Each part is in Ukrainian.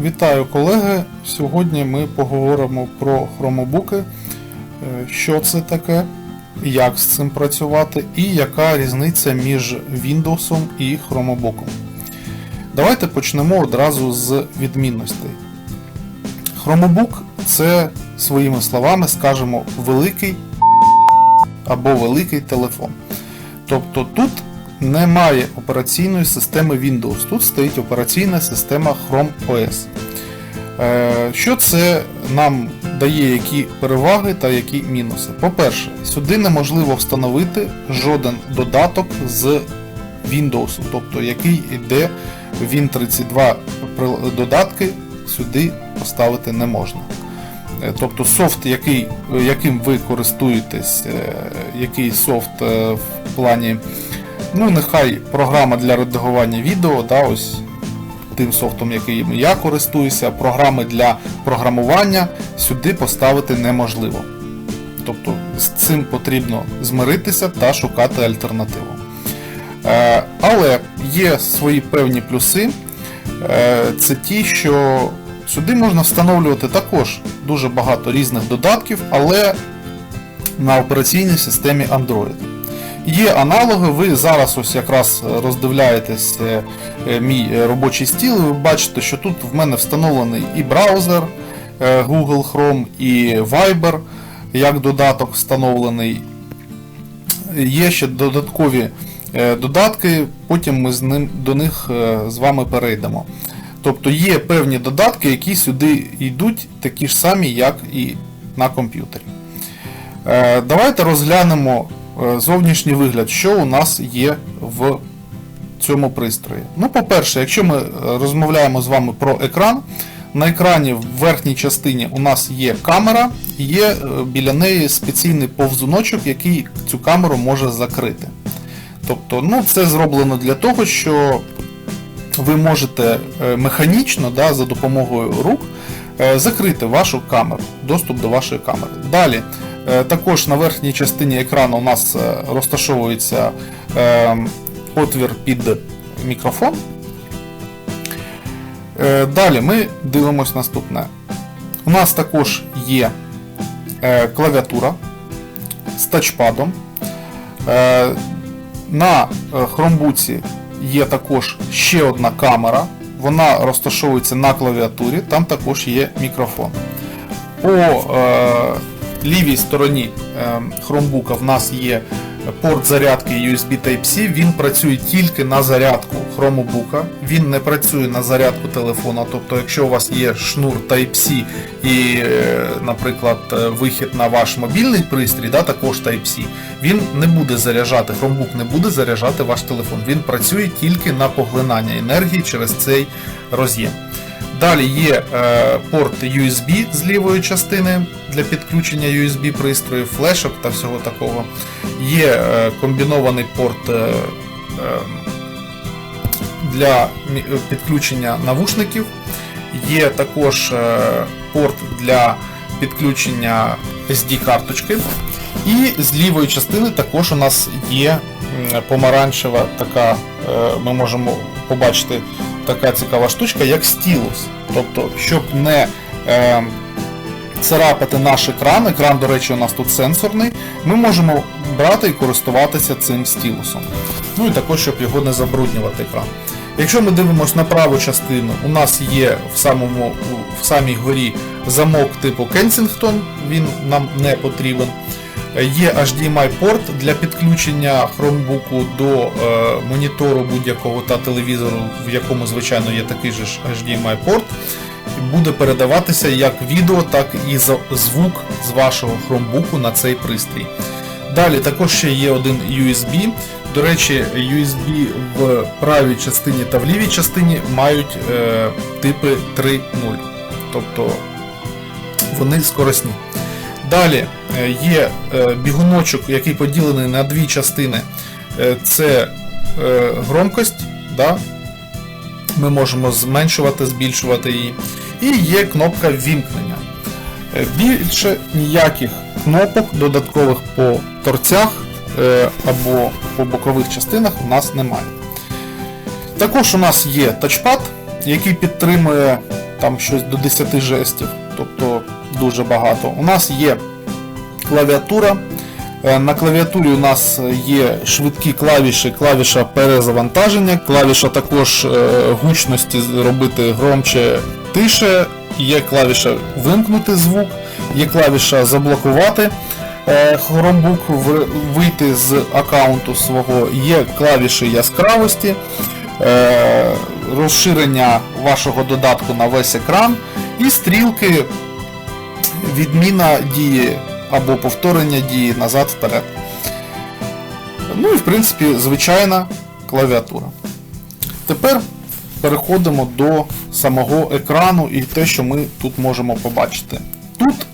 Вітаю колеги! Сьогодні ми поговоримо про хромобуки, е, що це таке, як з цим працювати і яка різниця між Windows і хромобуком. Давайте почнемо одразу з відмінностей. Хромобук це своїми словами скажемо великий або великий телефон. Тобто тут немає операційної системи Windows, тут стоїть операційна система Chrome OS. Е, Що це нам дає, які переваги та які мінуси? По-перше, сюди неможливо встановити жоден додаток з Windows, тобто який йде Win32 додатки, сюди поставити не можна. Е, Тобто софт, який, яким ви користуєтесь, е, який софт в плані, ну нехай програма для редагування відео, да, ось тим софтом, яким я користуюся, програми для програмування сюди поставити неможливо. Тобто з цим потрібно змиритися та шукати альтернативу. Е, Але є свої певні плюси. Е, Це ті, що сюди можна встановлювати також дуже багато різних додатків, але на операційній системі Android. Є аналоги, ви зараз ось якраз роздивляєтесь е, е, мій е, робочий стіл, ви бачите, що тут в мене встановлений і браузер Google Chrome, і Viber як додаток встановлений. Є ще додаткові додатки, потім ми з ним, до них з вами перейдемо. Тобто є певні додатки, які сюди йдуть такі ж самі, як і на комп'ютері. Давайте розглянемо зовнішній вигляд, що у нас є в цьому пристрої. Ну, по-перше, якщо ми е, розмовляємо з вами про екран, на екрані в верхній частині у нас є камера, є е, біля неї спеційний повзуночок, який цю камеру може закрити. Тобто, ну, це зроблено для того, що ви можете е, механічно да, за допомогою рук е, закрити вашу камеру, доступ до вашої камери. Далі, е, також на верхній частині екрану у нас е, розташовується е, отвір під мікрофон. Е, Далі ми дивимось наступне. У нас також є е, клавіатура з тачпадом. Е, На е, хромбуці є також ще одна камера. Вона розташовується на клавіатурі, там також є мікрофон. По е, лівій стороні хромбука в нас є порт зарядки USB Type-C. Він працює тільки на зарядку хромбука. Він не працює на зарядку телефона. Тобто, якщо у вас є шнур Type-C і, е, наприклад, е, вихід на ваш мобільний пристрій, да, також Type-C, він не буде заряджати, Chromebook не буде заряджати ваш телефон. Він працює тільки на поглинання енергії через цей роз'єм. Далі є е, порт USB з лівої частини для підключення USB пристроїв, флешок та всього такого. Є е, комбінований порт е, для підключення навушників. Є також порт для підключення SD-карточки. І з лівої частини також у нас є помаранчева така, ми можемо побачити така цікава штучка, як стілус. Тобто, щоб не е, царапати наш екран, екран, до речі, у нас тут сенсорний, ми можемо брати і користуватися цим стілусом. Ну і також, щоб його не забруднювати екран. Якщо ми дивимося на праву частину, у нас є в самому в самій горі замок типу Kensington, він нам не потрібен. Є HDMI порт для підключення Chromebook до е, монітору будь-якого та телевізору, в якому, звичайно, є такий же ж HDMI порт. Буде передаватися як відео, так і звук з вашого Chromebook на цей пристрій. Далі також ще є один USB. До речі, USB в правій частині та в лівій частині мають е, типи 3.0. Тобто вони скоросні. Далі е, є е, бігуночок, який поділений на дві частини. Е, Це громкость, да? ми можемо зменшувати, збільшувати її. І є кнопка вімкнення. Більше ніяких кнопок додаткових по торцях або по бокових частинах у нас немає. Також у нас є тачпад, який підтримує там щось до 10 жестів, тобто дуже багато. У нас є клавіатура. Е, На клавіатурі у нас є швидкі клавіші, клавіша перезавантаження, клавіша також е, гучності робити громче, тише, є клавіша вимкнути звук, є клавіша заблокувати е, в- вийти з аккаунту свого, є клавіші яскравості, розширення вашого додатку на весь екран і стрілки відміна дії або повторення дії назад вперед. Ну і в принципі звичайна клавіатура. Тепер переходимо до самого екрану і те, що ми тут можемо побачити. Тут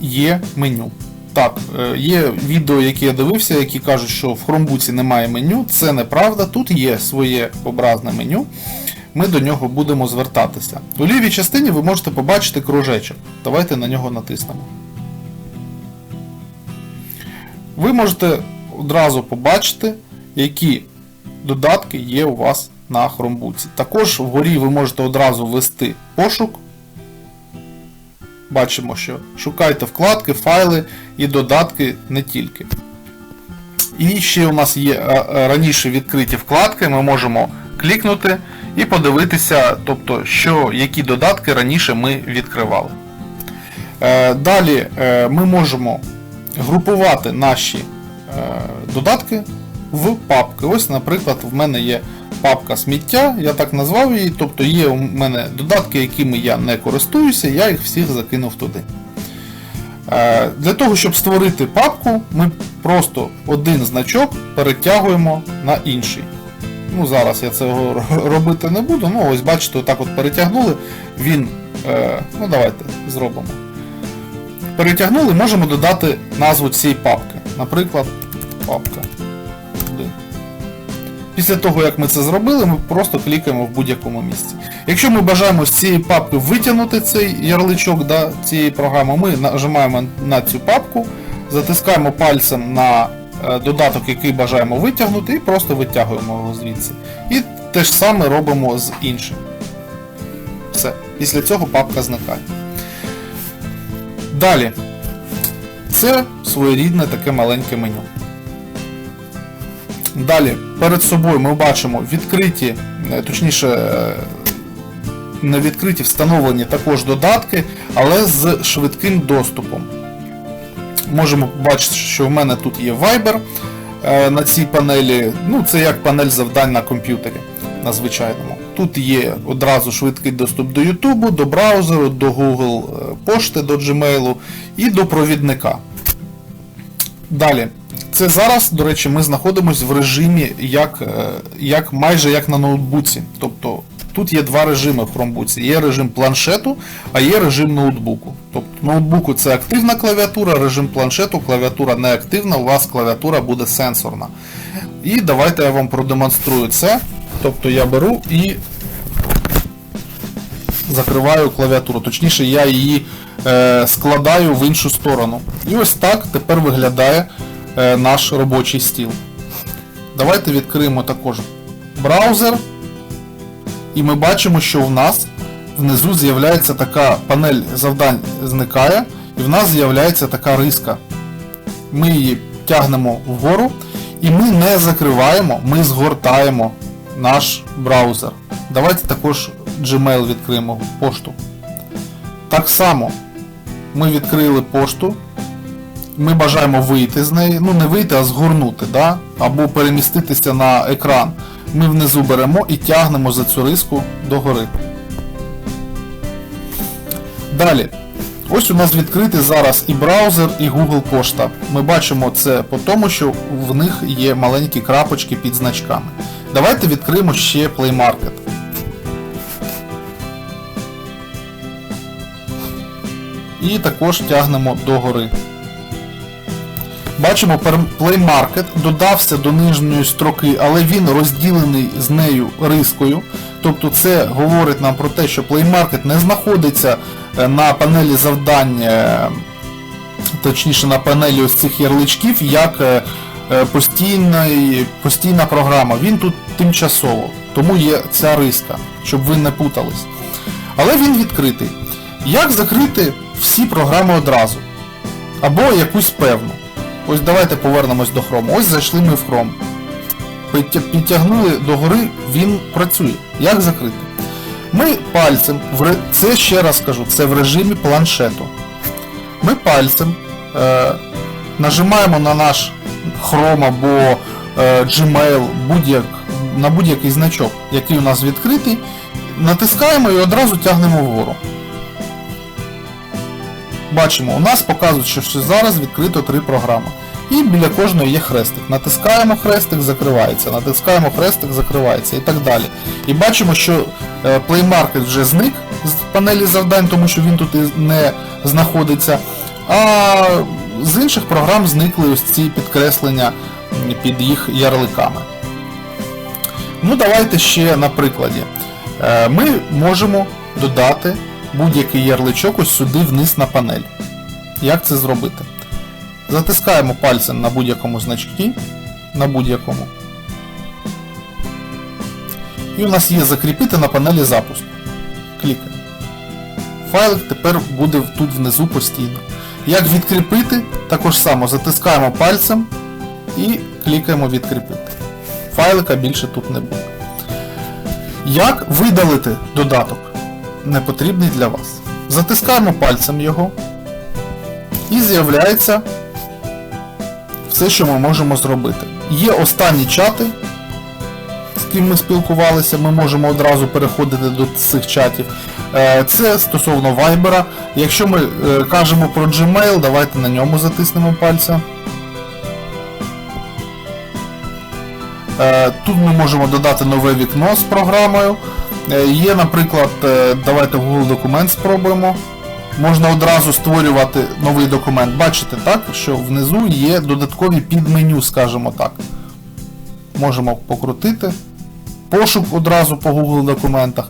є меню. Так, е, є відео, які я дивився, які кажуть, що в Chromebook немає меню. Це неправда. Тут є своє образне меню. Ми до нього будемо звертатися. У лівій частині ви можете побачити кружечок. Давайте на нього натиснемо. Ви можете одразу побачити, які додатки є у вас на Chromebook. Також вгорі ви можете одразу ввести пошук. Бачимо, що шукайте вкладки, файли і додатки не тільки. І ще у нас є е, е, раніше відкриті вкладки, ми можемо клікнути і подивитися, тобто, що, які додатки раніше ми відкривали. Е, Далі е, ми можемо групувати наші е, додатки в папки. Ось, наприклад, в мене є папка сміття, я так назвав її, тобто є у мене додатки, якими я не користуюся, я їх всіх закинув туди. Для того, щоб створити папку, ми просто один значок перетягуємо на інший. Ну, Зараз я цього робити не буду, ну ось бачите, отак от перетягнули, він. Е, ну давайте зробимо. Перетягнули, можемо додати назву цієї папки. Наприклад, папка 1. Після того, як ми це зробили, ми просто клікаємо в будь-якому місці. Якщо ми бажаємо з цієї папки витягнути цей ярличок да, цієї програми, ми нажимаємо на цю папку, затискаємо пальцем на додаток, який бажаємо витягнути, і просто витягуємо його звідси. І те ж саме робимо з іншим. Все. Після цього папка зникає. Далі. Це своєрідне таке маленьке меню. Далі, перед собою ми бачимо відкриті, е, точніше, е, не відкриті, встановлені також додатки, але з швидким доступом. Можемо побачити, що в мене тут є Viber е, на цій панелі. Ну, це як панель завдань на комп'ютері на звичайному. Тут є одразу швидкий доступ до YouTube, до браузеру, до Google е, пошти, до Gmail і до провідника. Далі. Це зараз, до речі, ми знаходимося в режимі як, е, як майже як на ноутбуці. Тобто тут є два режими в Chromebook. Є режим планшету, а є режим ноутбуку. Тобто ноутбуку це активна клавіатура, режим планшету, клавіатура не активна, у вас клавіатура буде сенсорна. І давайте я вам продемонструю це. Тобто я беру і закриваю клавіатуру. Точніше, я її е, складаю в іншу сторону. І ось так тепер виглядає е, наш робочий стіл. Давайте відкриємо також браузер. І ми бачимо, що в нас внизу з'являється така панель завдань зникає, і в нас з'являється така риска. Ми її тягнемо вгору, і ми не закриваємо, ми згортаємо наш браузер. Давайте також Gmail відкриємо пошту. Так само ми відкрили пошту. Ми бажаємо вийти з неї, ну не вийти, а згорнути, да? або переміститися на екран. Ми внизу беремо і тягнемо за цю риску догори. Далі. Ось у нас відкритий зараз і браузер, і Google пошта. Ми бачимо це по тому, що в них є маленькі крапочки під значками. Давайте відкриємо ще Play Market. І також тягнемо догори. Бачимо, пер- Play Market додався до нижньої строки, але він розділений з нею рискою. Тобто це говорить нам про те, що Play Market не знаходиться е, на панелі завдань, е, точніше на панелі ось цих ярличків, як е, е, постійна програма. Він тут тимчасово, тому є ця риска, щоб ви не путались. Але він відкритий. Як закрити всі програми одразу? Або якусь певну. Ось давайте повернемось до Chrome. Ось зайшли ми в. Підтя- Підтягнули догори, він працює. Як закрити? Ми пальцем, це ще раз кажу, це в режимі планшету. Ми пальцем е, нажимаємо на наш Chrome або е, Gmail, будь-як, на будь-який значок, який у нас відкритий, натискаємо і одразу тягнемо вгору. Бачимо, у нас показують, що зараз відкрито три програми. І біля кожної є хрестик. Натискаємо хрестик, закривається, натискаємо хрестик, закривається і так далі. І бачимо, що е, Play Market вже зник з панелі завдань, тому що він тут не знаходиться. А з інших програм зникли ось ці підкреслення під їх ярликами. Ну, давайте ще на прикладі. Е, Ми можемо додати будь-який ярличок ось сюди вниз на панель. Як це зробити? Затискаємо пальцем на будь-якому значки, на будь-якому. І у нас є закріпити на панелі запуску. Клікаємо. Файлик тепер буде тут внизу постійно. Як відкріпити, також само затискаємо пальцем і клікаємо відкріпити. Файлика більше тут не буде. Як видалити додаток, непотрібний для вас? Затискаємо пальцем його і з'являється все, що ми можемо зробити. Є останні чати, з ким ми спілкувалися, ми можемо одразу переходити до цих чатів. Е, Це стосовно Viber. Якщо ми е, кажемо про Gmail, давайте на ньому затиснемо пальця. Е, Тут ми можемо додати нове вікно з програмою. Е, Є, наприклад, е, давайте Google документ спробуємо. Можна одразу створювати новий документ. Бачите, так, що внизу є додаткові підменю, скажімо так. Можемо покрутити. Пошук одразу по Google документах.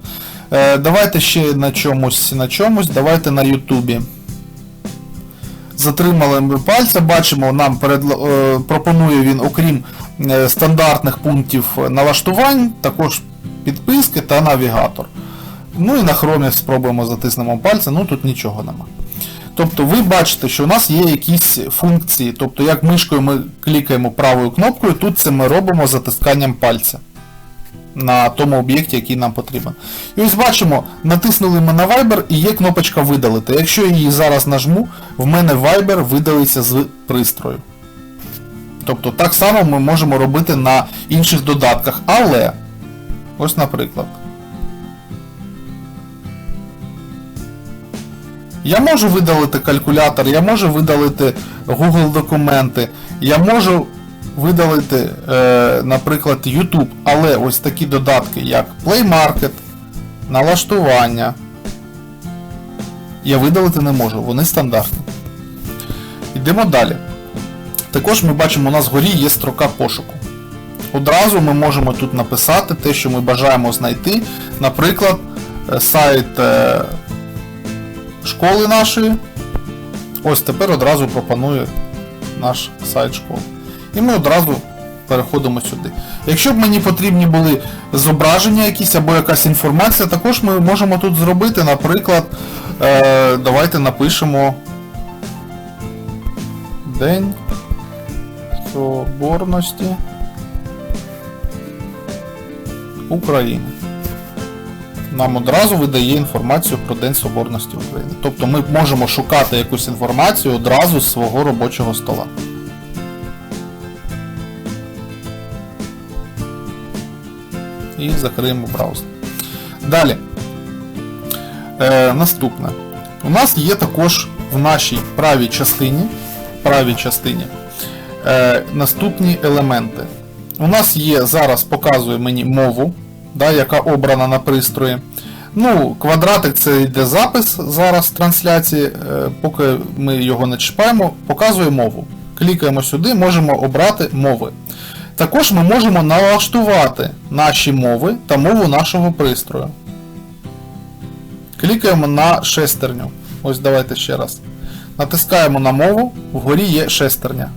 Е, Давайте ще на чомусь, на чомусь, давайте на Ютубі. Затримали ми пальця, бачимо, нам перед, пропонує він, окрім стандартних пунктів налаштувань, також підписки та навігатор. Ну і на хромі спробуємо затиснемо пальцем, ну тут нічого нема. Тобто ви бачите, що у нас є якісь функції. Тобто, як мишкою ми клікаємо правою кнопкою, тут це ми робимо затисканням пальця на тому об'єкті, який нам потрібен. І ось бачимо, натиснули ми на Viber і є кнопочка видалити. Якщо я її зараз нажму, в мене Viber видалиться з пристрою. Тобто так само ми можемо робити на інших додатках. Але, ось наприклад. Я можу видалити калькулятор, я можу видалити Google документи, я можу видалити, е, наприклад, YouTube, але ось такі додатки, як Play Market, налаштування, я видалити не можу, вони стандартні. Йдемо далі. Також ми бачимо, у нас вгорі є строка пошуку. Одразу ми можемо тут написати те, що ми бажаємо знайти. Наприклад, е, сайт е, школи нашої. Ось тепер одразу пропонує наш сайт школи. І ми одразу переходимо сюди. Якщо б мені потрібні були зображення якісь або якась інформація, також ми можемо тут зробити, наприклад, е, давайте напишемо День Соборності України нам одразу видає інформацію про День Соборності України. Тобто ми можемо шукати якусь інформацію одразу з свого робочого стола. І закриємо браузер. Далі. Е, наступне. У нас є також в нашій правій частині, правій частині е, наступні елементи. У нас є, зараз показує мені мову, да, яка обрана на пристрої. Ну, Квадратик це йде запис зараз трансляції, е, поки ми його не чіпаємо, показує мову. Клікаємо сюди, можемо обрати мови. Також ми можемо налаштувати наші мови та мову нашого пристрою. Клікаємо на шестерню. Ось давайте ще раз. Натискаємо на мову, вгорі є шестерня.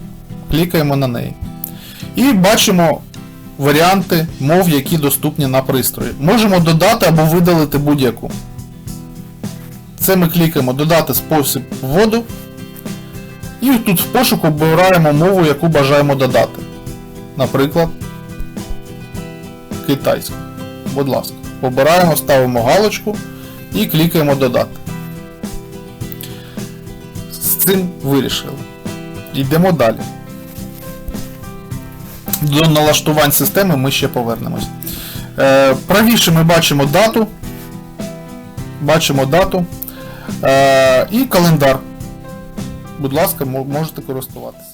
Клікаємо на неї. І бачимо варіанти мов, які доступні на пристрої. Можемо додати або видалити будь-яку. Це ми клікаємо Додати спосіб вводу. І тут в пошуку обираємо мову, яку бажаємо додати. Наприклад, китайську. Будь ласка, обираємо, ставимо галочку і клікаємо Додати. З цим вирішили. Йдемо далі. До налаштувань системи ми ще повернемось. Е, правіше ми бачимо дату. Бачимо дату. Е, і календар. Будь ласка, можете користуватися.